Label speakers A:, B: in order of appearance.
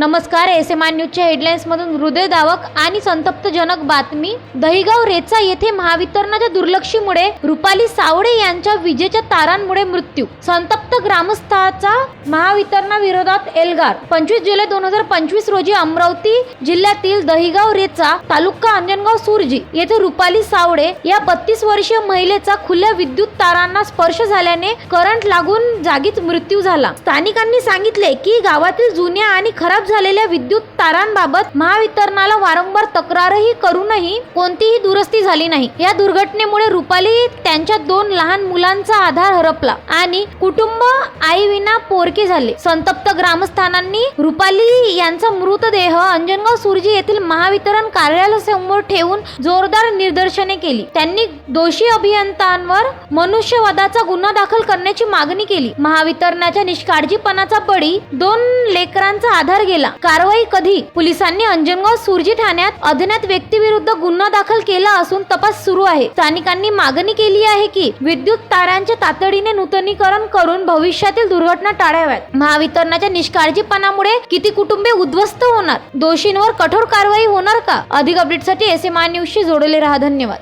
A: नमस्कार S M I न्यूजच्या हेडलाईन्समधून हृदयदावक आणि संतप्तजनक बातमी. दहिगाव रेचा येथे महावितरणाच्या दुर्लक्षीमुळे रुपाली सावडे यांच्या विजेच्या तारांमुळे मृत्यू. संतप्त ग्रामस्थाचा महावितरणाविरोधात एल्गार. पंचवीस जुलै दोन हजार पंचवीस रोजी अमरावती जिल्ह्यातील दहिगाव रेचा तालुका अंजनगाव सुरजी येथे रुपाली सावडे या बत्तीस वर्षीय महिलेचा खुल्या विद्युत तारांना स्पर्श झाल्याने करंट लागून जागीच मृत्यू झाला. स्थानिकांनी सांगितले की गावातील जुन्या आणि खराब झालेल्या विद्युत तारांबाबत महावितरणाला वारंवार तक्रारही करूनही कोणतीही दुरुस्ती झाली नाही. या दुर्घटनेमुळे रुपाली त्यांच्या दोन लहान मुलांचा आधार हरपला आणि कुटुंब आईविना पोरके झाले. संतप्त ग्रामस्थानांनी रुपाली यांचा मृतदेह अंजनगाव सुरजी येथील महावितरण कार्यालयासमोर ठेवून जोरदार निदर्शने केली. त्यांनी दोषी अभियंत्यांवर मनुष्यवादाचा गुन्हा दाखल करण्याची मागणी केली. महावितरणाच्या निष्काळजीपणाचा बळी दोन लेकरांचा आधार गेला. कारवाई कधी? पोलिसांनी अंजनगाव सुरजी ठाण्यात अज्ञात व्यक्तीविरुद्ध गुन्हा दाखल केला असून तपास सुरू आहे. स्थानिकांनी मागणी केली आहे की विद्युत तारांचे तातडीने नूतनीकरण करून भविष्यातील दुर्घटना टाळाव्यात. महावितरणाच्या निष्काळजीपणामुळे किती कुटुंबे उद्ध्वस्त होणार? दोषींवर कठोर कारवाई होणार का? अधिक अपडेटसाठी एस एम आय न्यूजशी जोडले रहा. धन्यवाद.